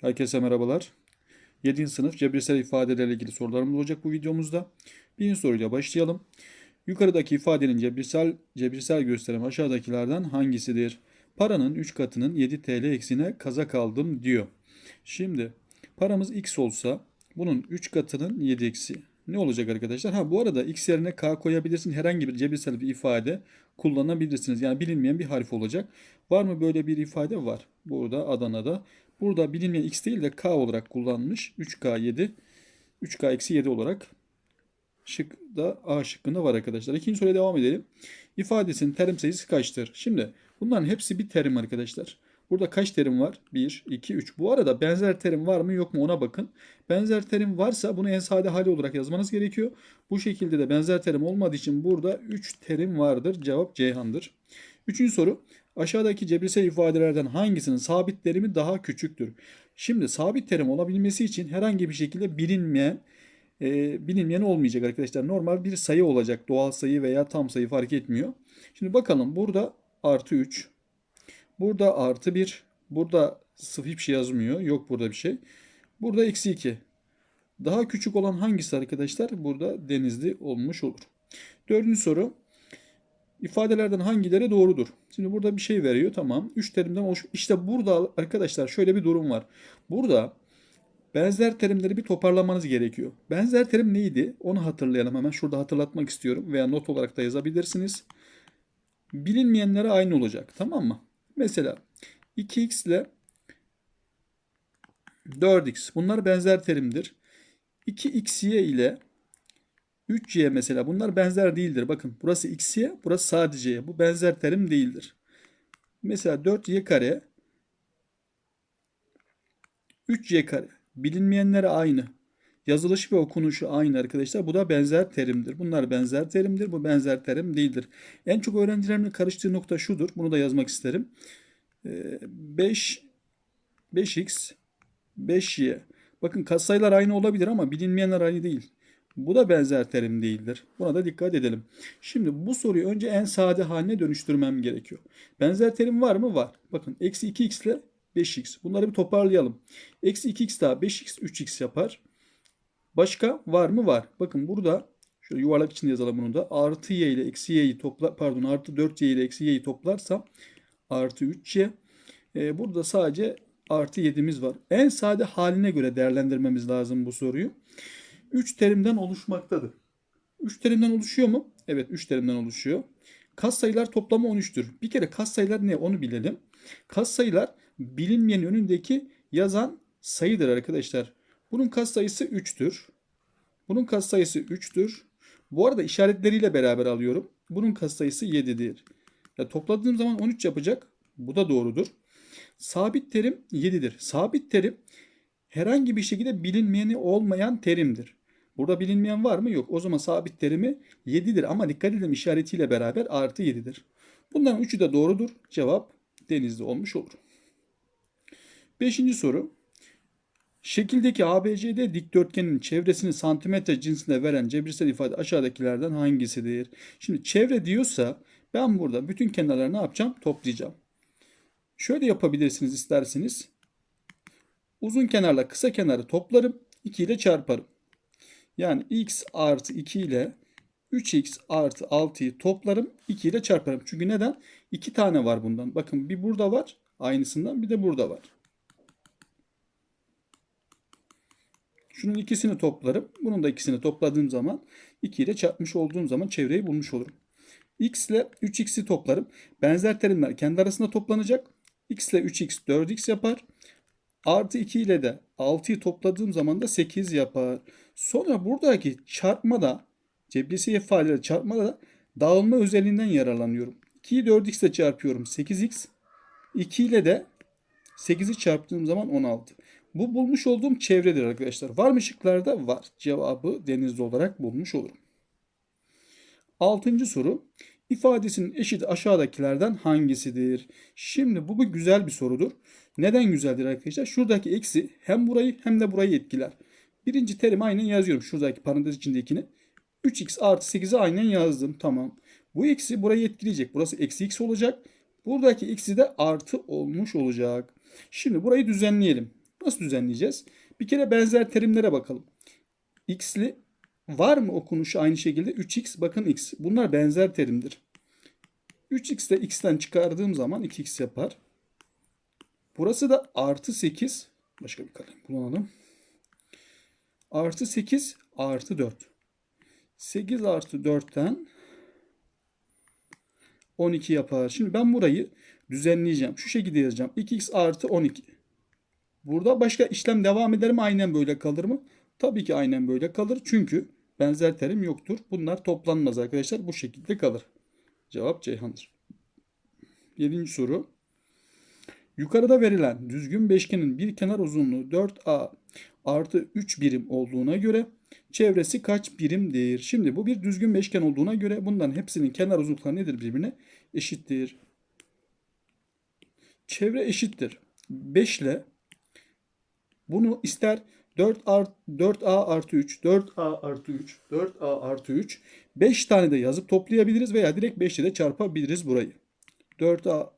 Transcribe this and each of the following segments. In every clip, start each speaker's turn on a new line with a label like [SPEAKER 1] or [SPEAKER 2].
[SPEAKER 1] Herkese merhabalar. 7. sınıf cebirsel ifadelerle ilgili sorularımız olacak bu videomuzda. Birinci soruyla başlayalım. Yukarıdaki ifadenin cebirsel, cebirsel gösterimi aşağıdakilerden hangisidir? Paranın 3 katının 7 TL eksine kazak aldım diyor. Şimdi paramız x olsa bunun 3 katının 7 eksi. Ne olacak arkadaşlar? Ha bu arada x yerine k koyabilirsin. Herhangi bir cebirsel bir ifade kullanabilirsiniz. Yani bilinmeyen bir harf olacak. Var mı böyle bir ifade? Var. Burada Adana'da. Burada bilinmeyen x değil de k olarak kullanmış. 3k7. 3k eksi 7 olarak şıkta A şıkkında var arkadaşlar. İkinci soruya devam edelim. İfadesinin terim sayısı kaçtır? Şimdi bunların hepsi bir terim arkadaşlar. Burada kaç terim var? 1, 2, 3. Bu arada benzer terim var mı yok mu ona bakın. Benzer terim varsa bunu en sade hali olarak yazmanız gerekiyor. Bu şekilde de benzer terim olmadığı için burada 3 terim vardır. Cevap Ceyhan'dır. Üçüncü soru. Aşağıdaki cebirsel ifadelerden hangisinin sabit terimi daha küçüktür? Şimdi sabit terim olabilmesi için herhangi bir şekilde bilinmeyen e, bilinmeyen olmayacak arkadaşlar. Normal bir sayı olacak. Doğal sayı veya tam sayı fark etmiyor. Şimdi bakalım burada artı 3. Burada artı 1. Burada sıfır hiçbir şey yazmıyor. Yok burada bir şey. Burada eksi 2. Daha küçük olan hangisi arkadaşlar? Burada denizli olmuş olur. Dördüncü soru. İfadelerden hangileri doğrudur? Şimdi burada bir şey veriyor. Tamam. 3 terimden oluş. İşte burada arkadaşlar şöyle bir durum var. Burada benzer terimleri bir toparlamanız gerekiyor. Benzer terim neydi? Onu hatırlayalım. Hemen şurada hatırlatmak istiyorum. Veya not olarak da yazabilirsiniz. Bilinmeyenlere aynı olacak. Tamam mı? Mesela 2x ile 4x. Bunlar benzer terimdir. 2xy ile 3y mesela bunlar benzer değildir. Bakın burası x'ye, burası sadece y. Bu benzer terim değildir. Mesela 4y kare 3y kare. Bilinmeyenlere aynı. Yazılışı ve okunuşu aynı arkadaşlar. Bu da benzer terimdir. Bunlar benzer terimdir. Bu benzer terim değildir. En çok öğrencilerimin karıştığı nokta şudur. Bunu da yazmak isterim. 5 5x 5y. Bakın katsayılar aynı olabilir ama bilinmeyenler aynı değil. Bu da benzer terim değildir. Buna da dikkat edelim. Şimdi bu soruyu önce en sade haline dönüştürmem gerekiyor. Benzer terim var mı? Var. Bakın eksi 2x ile 5x. Bunları bir toparlayalım. Eksi 2x daha 5x 3x yapar. Başka var mı? Var. Bakın burada şöyle yuvarlak içinde yazalım bunu da. Artı y ile eksi y'yi topla pardon artı 4y ile eksi y'yi toplarsam artı 3y. Ee, burada sadece artı 7'miz var. En sade haline göre değerlendirmemiz lazım bu soruyu. 3 terimden oluşmaktadır. 3 terimden oluşuyor mu? Evet 3 terimden oluşuyor. Katsayılar toplamı 13'tür. Bir kere katsayılar ne onu bilelim. Katsayılar bilinmeyen önündeki yazan sayıdır arkadaşlar. Bunun katsayısı 3'tür. Bunun katsayısı 3'tür. Bu arada işaretleriyle beraber alıyorum. Bunun katsayısı 7'dir. Ya topladığım zaman 13 yapacak. Bu da doğrudur. Sabit terim 7'dir. Sabit terim herhangi bir şekilde bilinmeyeni olmayan terimdir. Burada bilinmeyen var mı? Yok. O zaman sabit terimi 7'dir ama dikkat edin işaretiyle beraber artı 7'dir. Bunların üçü de doğrudur. Cevap denizli olmuş olur. Beşinci soru. Şekildeki ABCD dikdörtgenin çevresini santimetre cinsine veren cebirsel ifade aşağıdakilerden hangisidir? Şimdi çevre diyorsa ben burada bütün kenarları ne yapacağım? Toplayacağım. Şöyle yapabilirsiniz isterseniz. Uzun kenarla kısa kenarı toplarım. 2 ile çarparım. Yani x artı 2 ile 3x artı 6'yı toplarım. 2 ile çarparım. Çünkü neden? 2 tane var bundan. Bakın bir burada var. Aynısından bir de burada var. Şunun ikisini toplarım. Bunun da ikisini topladığım zaman 2 ile çarpmış olduğum zaman çevreyi bulmuş olurum. x ile 3x'i toplarım. Benzer terimler kendi arasında toplanacak. x ile 3x 4x yapar. Artı 2 ile de 6'yı topladığım zaman da 8 yapar. Sonra buradaki çarpmada cebrisi ifadeleri çarpmada da dağılma özelliğinden yararlanıyorum. 2'yi 4x ile çarpıyorum 8x. 2 ile de 8'i çarptığım zaman 16. Bu bulmuş olduğum çevredir arkadaşlar. Var mı şıklarda? Var. Cevabı denizli olarak bulmuş olurum. Altıncı soru. İfadesinin eşit aşağıdakilerden hangisidir? Şimdi bu bir güzel bir sorudur. Neden güzeldir arkadaşlar? Şuradaki eksi hem burayı hem de burayı etkiler. Birinci terimi aynen yazıyorum. Şuradaki parantez içindekini. 3x artı 8'i aynen yazdım. Tamam. Bu eksi burayı etkileyecek. Burası eksi x olacak. Buradaki eksi de artı olmuş olacak. Şimdi burayı düzenleyelim. Nasıl düzenleyeceğiz? Bir kere benzer terimlere bakalım. X'li var mı okunuşu aynı şekilde? 3x bakın x. Bunlar benzer terimdir. 3x de x'ten çıkardığım zaman 2x yapar. Burası da artı 8. Başka bir kalem kullanalım. Artı 8 artı 4. 8 artı 4'ten 12 yapar. Şimdi ben burayı düzenleyeceğim. Şu şekilde yazacağım. 2x artı 12. Burada başka işlem devam eder mi? Aynen böyle kalır mı? Tabii ki aynen böyle kalır. Çünkü benzer terim yoktur. Bunlar toplanmaz arkadaşlar. Bu şekilde kalır. Cevap Ceyhan'dır. Yedinci soru. Yukarıda verilen düzgün beşgenin bir kenar uzunluğu 4A artı 3 birim olduğuna göre çevresi kaç birimdir? Şimdi bu bir düzgün beşgen olduğuna göre bunların hepsinin kenar uzunlukları nedir birbirine? Eşittir. Çevre eşittir. 5 ile bunu ister 4 art, 4A artı 3, 4A artı 3, 4A artı 3, 5 tane de yazıp toplayabiliriz veya direkt 5 ile de çarpabiliriz burayı. 4A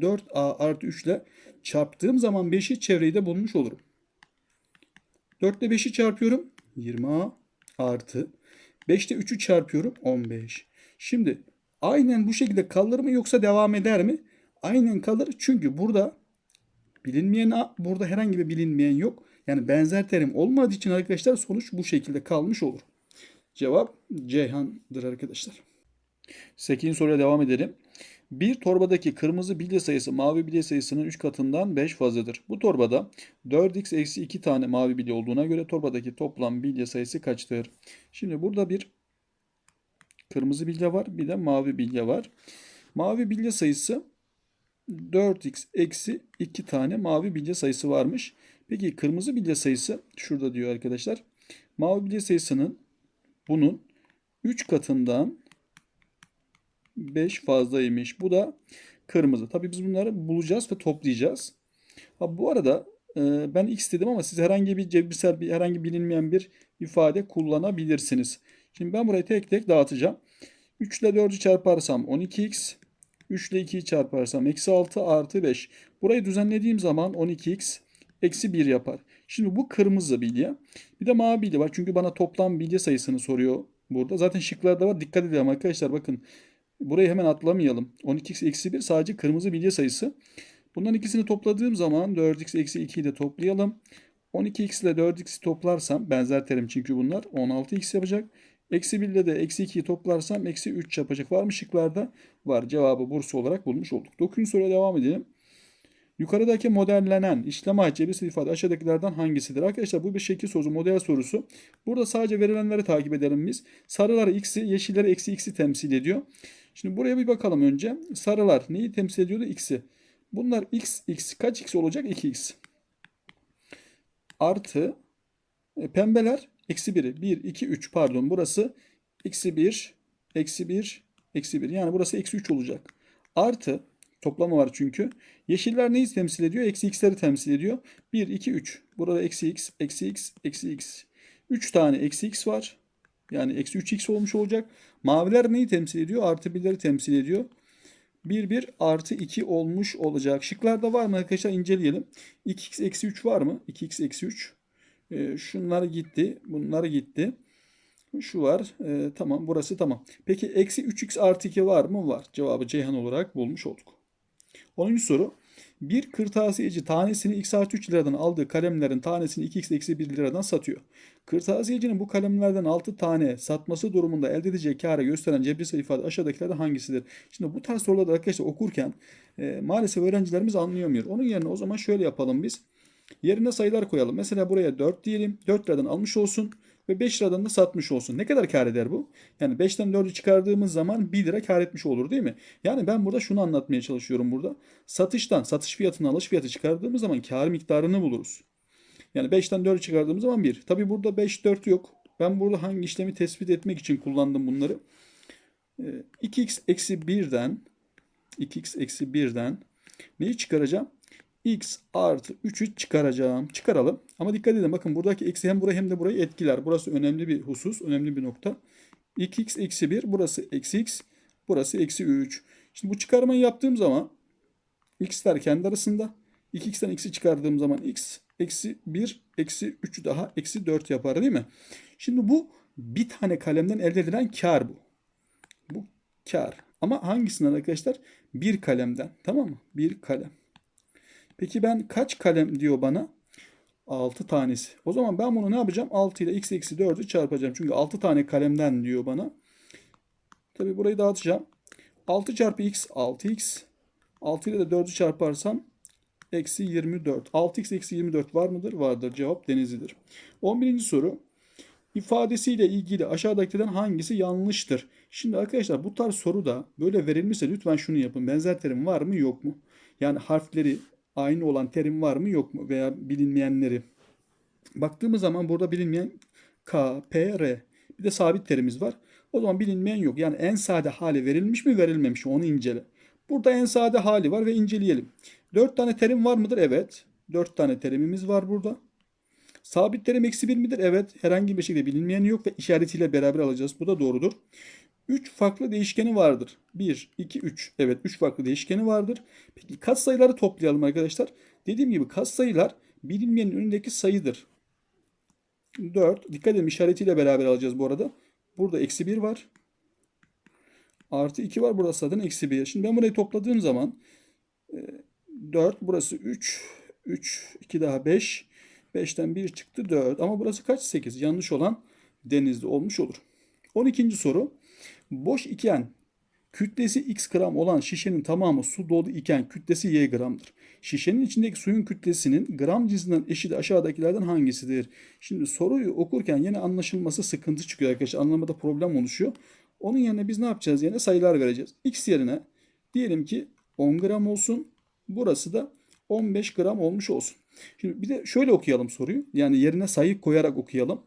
[SPEAKER 1] 4A artı 3 ile çarptığım zaman 5'i çevreyi de bulmuş olurum. 4 ile 5'i çarpıyorum. 20A artı 5 ile 3'ü çarpıyorum. 15. Şimdi aynen bu şekilde kalır mı yoksa devam eder mi? Aynen kalır. Çünkü burada bilinmeyen burada herhangi bir bilinmeyen yok. Yani benzer terim olmadığı için arkadaşlar sonuç bu şekilde kalmış olur. Cevap Ceyhan'dır arkadaşlar. 8. soruya devam edelim. Bir torbadaki kırmızı bilye sayısı mavi bilye sayısının 3 katından 5 fazladır. Bu torbada 4x eksi 2 tane mavi bilye olduğuna göre torbadaki toplam bilye sayısı kaçtır? Şimdi burada bir kırmızı bilye var bir de mavi bilye var. Mavi bilye sayısı 4x eksi 2 tane mavi bilye sayısı varmış. Peki kırmızı bilye sayısı şurada diyor arkadaşlar. Mavi bilye sayısının bunun 3 katından 5 fazlaymış. Bu da kırmızı. Tabii biz bunları bulacağız ve toplayacağız. Ha, bu arada e, ben x dedim ama siz herhangi bir cebirsel bir herhangi bilinmeyen bir ifade kullanabilirsiniz. Şimdi ben burayı tek tek dağıtacağım. 3 ile 4'ü çarparsam 12x. 3 ile 2'yi çarparsam eksi 6 artı 5. Burayı düzenlediğim zaman 12x eksi 1 yapar. Şimdi bu kırmızı bilye. Bir de mavi bilye var. Çünkü bana toplam bilye sayısını soruyor burada. Zaten şıklarda var. Dikkat edelim arkadaşlar. Bakın burayı hemen atlamayalım. 12x eksi 1 sadece kırmızı bilye sayısı. Bunların ikisini topladığım zaman 4x eksi 2'yi de toplayalım. 12x ile 4x'i toplarsam benzer terim çünkü bunlar 16x yapacak. Eksi 1 ile de eksi 2'yi toplarsam eksi 3 yapacak. Var mı şıklarda? Var. Cevabı Bursa olarak bulmuş olduk. 9. soruya devam edelim. Yukarıdaki modellenen işlem cebirsel ifade aşağıdakilerden hangisidir? Arkadaşlar bu bir şekil sorusu, model sorusu. Burada sadece verilenleri takip edelim biz. Sarılar x'i, yeşilleri eksi x'i temsil ediyor. Şimdi buraya bir bakalım önce. Sarılar neyi temsil ediyordu? X'i. Bunlar x, x kaç x olacak? 2x. Artı e, pembeler eksi 1'i. 1, 2, 3 pardon burası eksi 1, eksi 1, eksi 1. Yani burası eksi 3 olacak. Artı toplama var çünkü. Yeşiller neyi temsil ediyor? Eksi x'leri temsil ediyor. 1, 2, 3. Burada eksi x, eksi x, eksi x. 3 tane eksi x var. Yani eksi 3x olmuş olacak. Maviler neyi temsil ediyor? Artı 1'leri temsil ediyor. 1, 1 artı 2 olmuş olacak. Şıklarda var mı arkadaşlar? inceleyelim. 2x eksi 3 var mı? 2x eksi 3. Ee, şunlar gitti. Bunlar gitti. Şu var. Ee, tamam. Burası tamam. Peki eksi 3x artı 2 var mı? Var. Cevabı Ceyhan olarak bulmuş olduk. 10. soru. Bir kırtasiyeci tanesini x artı 3 liradan aldığı kalemlerin tanesini 2x eksi 1 liradan satıyor. Kırtasiyecinin bu kalemlerden 6 tane satması durumunda elde edeceği kârı gösteren cebirsel ifade aşağıdakilerden hangisidir? Şimdi bu tarz soruları arkadaşlar okurken e, maalesef öğrencilerimiz anlayamıyor. Onun yerine o zaman şöyle yapalım biz. Yerine sayılar koyalım. Mesela buraya 4 diyelim. 4 liradan almış olsun ve 5 liradan da satmış olsun. Ne kadar kar eder bu? Yani 5'ten 4'ü çıkardığımız zaman 1 lira kar etmiş olur değil mi? Yani ben burada şunu anlatmaya çalışıyorum burada. Satıştan satış fiyatını alış fiyatı çıkardığımız zaman kar miktarını buluruz. Yani 5'ten 4'ü çıkardığımız zaman 1. Tabi burada 5 4 yok. Ben burada hangi işlemi tespit etmek için kullandım bunları. 2x eksi 1'den 2x eksi 1'den neyi çıkaracağım? X artı 3'ü çıkaracağım. Çıkaralım. Ama dikkat edin bakın buradaki eksi hem burayı hem de burayı etkiler. Burası önemli bir husus. Önemli bir nokta. 2x eksi 1 burası eksi x. Burası eksi 3. Şimdi bu çıkarmayı yaptığım zaman x'ler kendi arasında. 2x'ten x'i çıkardığım zaman x eksi 1, eksi 3 daha eksi 4 yapar değil mi? Şimdi bu bir tane kalemden elde edilen kar bu. Bu kar. Ama hangisinden arkadaşlar? Bir kalemden. Tamam mı? Bir kalem. Peki ben kaç kalem diyor bana? 6 tanesi. O zaman ben bunu ne yapacağım? 6 ile x eksi 4'ü çarpacağım. Çünkü 6 tane kalemden diyor bana. Tabi burayı dağıtacağım. 6 çarpı x 6x. 6 ile de 4'ü çarparsam eksi 24. 6x eksi 24 var mıdır? Vardır. Cevap denizlidir. 11. soru. İfadesiyle ilgili aşağıdakilerden hangisi yanlıştır? Şimdi arkadaşlar bu tarz soru da böyle verilmişse lütfen şunu yapın. Benzer terim var mı yok mu? Yani harfleri aynı olan terim var mı yok mu? Veya bilinmeyenleri. Baktığımız zaman burada bilinmeyen K, P, R. Bir de sabit terimiz var. O zaman bilinmeyen yok. Yani en sade hali verilmiş mi verilmemiş mi onu incele. Burada en sade hali var ve inceleyelim. 4 tane terim var mıdır? Evet. 4 tane terimimiz var burada. Sabit terim eksi 1 midir? Evet. Herhangi bir şekilde bilinmeyen yok ve işaretiyle beraber alacağız. Bu da doğrudur. 3 farklı değişkeni vardır. 1, 2, 3. Evet 3 farklı değişkeni vardır. Peki katsayıları toplayalım arkadaşlar. Dediğim gibi katsayılar bilinmeyenin önündeki sayıdır. 4. Dikkat edin işaretiyle beraber alacağız bu arada. Burada eksi 1 var. Artı 2 var. Burası zaten eksi 1. Şimdi ben burayı topladığım zaman 4. Burası 3. 3. 2 daha 5. 5'ten 1 çıktı 4. Ama burası kaç? 8. Yanlış olan denizli olmuş olur. 12. soru. Boş iken kütlesi x gram olan şişenin tamamı su dolu iken kütlesi y gramdır. Şişenin içindeki suyun kütlesinin gram cinsinden eşit aşağıdakilerden hangisidir? Şimdi soruyu okurken yine anlaşılması sıkıntı çıkıyor arkadaşlar. Anlamada problem oluşuyor. Onun yerine biz ne yapacağız? Yine sayılar vereceğiz. X yerine diyelim ki 10 gram olsun. Burası da 15 gram olmuş olsun. Şimdi bir de şöyle okuyalım soruyu. Yani yerine sayı koyarak okuyalım.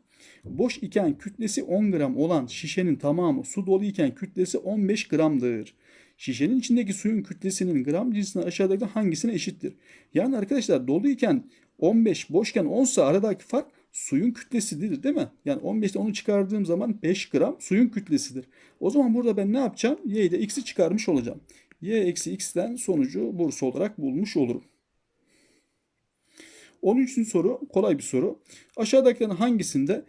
[SPEAKER 1] Boş iken kütlesi 10 gram olan şişenin tamamı su dolu iken kütlesi 15 gramdır. Şişenin içindeki suyun kütlesinin gram cinsine aşağıdaki hangisine eşittir? Yani arkadaşlar dolu iken 15, boşken 10 ise aradaki fark suyun kütlesidir değil mi? Yani 15'te onu çıkardığım zaman 5 gram suyun kütlesidir. O zaman burada ben ne yapacağım? Y ile x'i çıkarmış olacağım. Y eksi x'ten sonucu bursa olarak bulmuş olurum. 13. soru kolay bir soru. Aşağıdakilerin hangisinde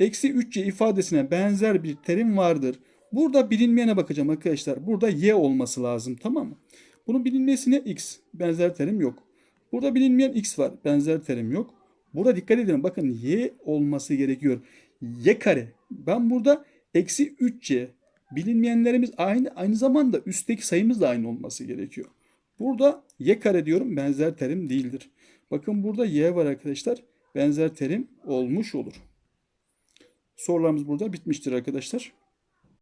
[SPEAKER 1] eksi 3y ifadesine benzer bir terim vardır? Burada bilinmeyene bakacağım arkadaşlar. Burada y olması lazım tamam mı? Bunun bilinmesine x. Benzer terim yok. Burada bilinmeyen x var. Benzer terim yok. Burada dikkat edin. Bakın y olması gerekiyor. y kare. Ben burada eksi 3y. Bilinmeyenlerimiz aynı. Aynı zamanda üstteki sayımız da aynı olması gerekiyor. Burada y kare diyorum. Benzer terim değildir. Bakın burada y var arkadaşlar. Benzer terim olmuş olur. Sorularımız burada bitmiştir arkadaşlar.